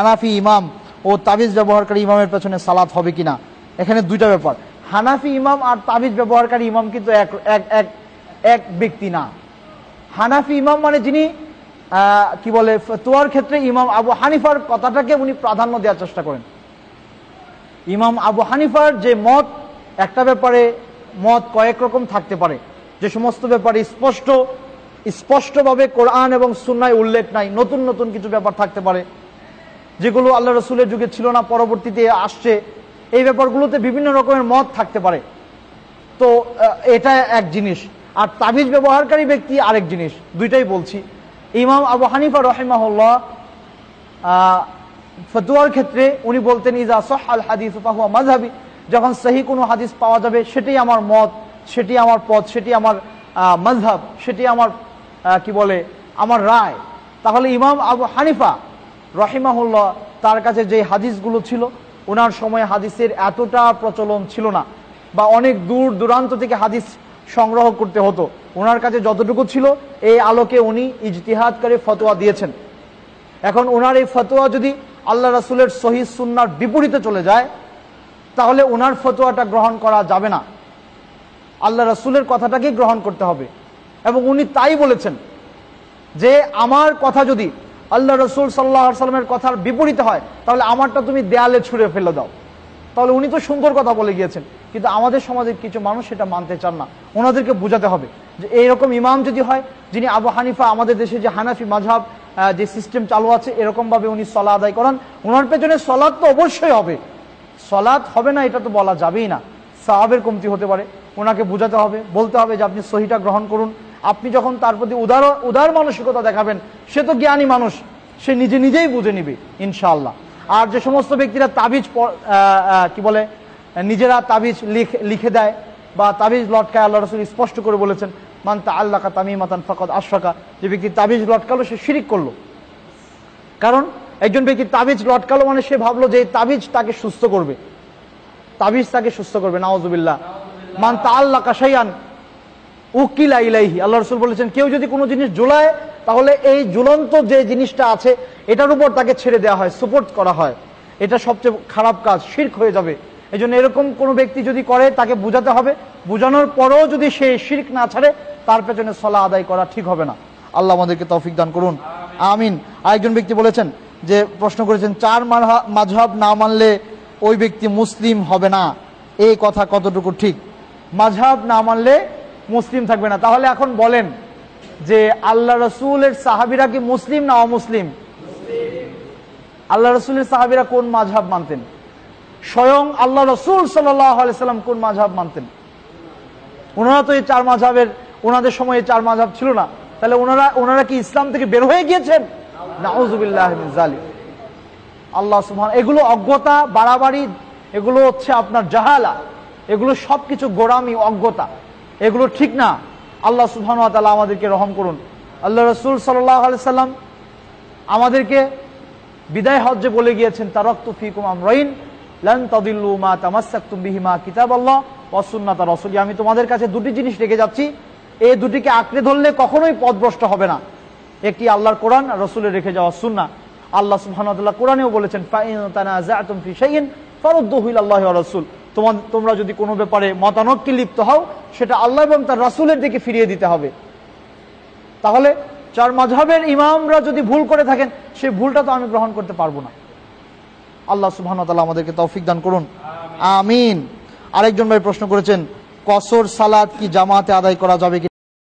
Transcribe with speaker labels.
Speaker 1: হানাফি ইমাম ও তাবিজ ব্যবহারকারী ইমামের পেছনে সালাত হবে কিনা? এখানে দুইটা ব্যাপার। হানাফি ইমাম আর তাবিজ ব্যবহারকারী ইমাম কিন্তু এক এক এক ব্যক্তি না। হানাফি ইমাম মানে যিনি কি বলে, ফতোয়ার ক্ষেত্রে ইমাম আবু হানিফার কথাটাকে উনি প্রাধান্য দেওয়ার চেষ্টা করেন। ইমাম আবু হানিফার যে মত, একটা ব্যাপারে মত কয়েক রকম থাকতে পারে। যে সমস্ত ব্যাপারে স্পষ্ট, স্পষ্টভাবে কোরআন এবং সুন্নায় উল্লেখ নাই, নতুন নতুন কিছু ব্যাপার থাকতে পারে। যেগুলো আল্লাহ রসুলের যুগে ছিল না পরবর্তীতে আসছে। এই ব্যাপারগুলোতে বিভিন্ন রকমের মত থাকতে পারে। তো এটা এক জিনিস। আর তাবিজ ব্যবহারকারী ব্যক্তি আরেক জিনিস। দুইটাই বলছি। ইমাম আবু হানিফা রহিমাহুল্লাহ ফতুয়ার ক্ষেত্রে উনি বলতেন ইজা সহ আল হাদিস ফাহুয়া মাঝহাবি যখন সহি কোনো হাদিস পাওয়া যাবে সেটাই আমার মত সেটি আমার পথ সেটি আমার আহ, মাযহাব সেটি আমার কি বলে আমার রায়। তাহলে ইমাম আবু হানিফা রহিমাহুল্লাহ তার কাছে যে হাদিসগুলো ছিল ওনার সময় হাদিসের এতটা প্রচলন ছিল না বা অনেক দূর দূরান্ত থেকে হাদিস সংগ্রহ করতে হতো। ওনার কাছে যতটুকু ছিল, এই আলোকে উনি ইজতিহাদ করে ফতোয়া দিয়েছেন। এখন ওনার এই ফতোয়া যদি আল্লাহ রাসুলের সহি সুন্নার বিপরীতে চলে যায়, তাহলে ওনার ফতোয়াটা গ্রহণ করা যাবে না। আল্লাহ রাসুলের কথাটাকেই গ্রহণ করতে হবে। এবং উনি তাই বলেছেন যে, আমার কথা যদি আল্লাহ রসুল সাল্লাহ সাল্লামের কথার বিপরীতে হয় তাহলে আমারটা তুমি দেয়ালে ছুঁড়ে ফেলে দাও। তাহলে উনি তো সুন্দর কথা বলে গিয়েছেন কিন্তু আমাদের সমাজের কিছু মানুষ সেটা মানতে চান না। ওনাদেরকে বোঝাতে হবে যে এইরকম ইমাম যদি হয় যিনি আবু হানিফা আমাদের দেশে যে হানাফি মাঝহাব আহ, যে সিস্টেম চালু আছে এরকমভাবে উনি সলা আদায় করান। ওনার পেছনে সলাদ তো অবশ্যই হবে। সলাৎ হবে না এটা তো বলা যাবেই না। সাহাবের কমতি হতে পারে। ওনাকে বোঝাতে হবে বলতে হবে যে আপনি সহিটা গ্রহণ করুন। আপনি যখন তার প্রতি উদার উদার মানসিকতা দেখাবেন, সে তো জ্ঞানী মানুষ, সে নিজে নিজেই বুঝে নিবে, ইনশাআল্লাহ। আর যে সমস্ত ব্যক্তিরা তাবিজ কি বলে, নিজেরা তাবিজ লিখ- দেয় বা তাবিজ লটকায় আল্লাহ রসুল স্পষ্ট করে বলেছেন মানতা আল্লাহ তামিমাতান ফকত আশফাকা যে ব্যক্তি তাবিজ লটকালো, সে শিরিক করল। কারণ একজন ব্যক্তি তাবিজ লটকালো মানে সে ভাবলো যে তাবিজ তাকে সুস্থ করবে। তাবিজ তাকে সুস্থ করবে নাওজুবিল্লাহ মান তা আল্লাহ কাশাইয়ান উকিলা ইলাইহি, আল্লাহ রসুল বলেছেন, কেউ যদি কোনো জিনিস ঝুলায়, তাহলে এই ঝুলন্ত যে জিনিসটা আছে, এটার উপর তাকে ছেড়ে দেওয়া হয় সুপোর্ট করা হয়। এটা সবচেয়ে খারাপ কাজ, শির্ক হয়ে যাবে। এই জন্য এরকম কোনো ব্যক্তি যদি করে, তাকে বোঝাতে হবে। বোঝানোর পরেও যদি সে শির্ক না ছাড়ে, তার পেছনে সলা আদায় করা ঠিক হবে না। আল্লাহ আমাদেরকে তৌফিক দান করুন। আমিন। আরেকজন ব্যক্তি বলেছেন যে, প্রশ্ন করেছেন, চার মাঝহাব না মানলে ওই ব্যক্তি মুসলিম হবে না। এই কথা কতটুকু ঠিক? মাঝহাব না মানলে মুসলিম থাকবে না। তাহলে এখন বলেন যে আল্লাহ রসুলের সাহাবিরা কি মুসলিম না অমুসলিম? আল্লাহ রসুলের সাহাবিরা কোন মাঝহাব মানতেন? স্বয়ং আল্লাহ রসুল সাল্লাম কোন মাঝহাব মানতেন? ওনারা তো এই চার মাঝহাবের ওনাদের সময় এই চার মাঝহাব ছিল না। তাহলে ওনারা ওনারা কি ইসলাম থেকে বের হয়ে গিয়েছেন? আল্লাহ সুবহান, এগুলো অজ্ঞতা, বাড়াবাড়ি, এগুলো হচ্ছে আপনার জাহালা। এগুলো সবকিছু গোড়ামি, অজ্ঞতা। এগুলো ঠিক না। আল্লাহ সুবহান ওয়া তাআলা আমাদেরকে রহম করুন। আল্লাহ রসুল সাল্লাহ সাল্লাম আমাদেরকে বিদায় হজ্জে বলে গিয়েছেন, তারাক্তু ফিকুম আমরাইন, লান তাদিল্লু মা তামাসসাকতুম বিহিমা কিতাবাল্লাহ ওয়া সুন্নাত রাসূলি। আমি তোমাদের কাছে দুটি জিনিস রেখে যাচ্ছি। এই দুটিকে আঁকড়ে ধরলে কখনোই পথভ্রষ্ট হবে না। একটি আল্লাহর কোরআন রসুলের রেখে যাওয়া সুন্না আল্লাহ তাআলা কোরআনেও বলেছেন, ফাইন তানাযাতুম ফি ওয়া রাসূল। তোমার তোমরা যদি কোনো ব্যাপারে মতানক্যে লিপ্ত হও, সেটা আল্লাহ এবং তার রাসুলের দিকে ফিরিয়ে দিতে হবে। তাহলে চার মাঝহের ইমামরা যদি ভুল করে থাকেন, সেই ভুলটা তো আমি গ্রহণ করতে পারব না। আল্লাহ সুবহান আমাদেরকে তৌফিক দান করুন। আমিন। আরেকজন ভাই প্রশ্ন করেছেন, কসর সালাদ কি জামাতে আদায় করা যাবে কি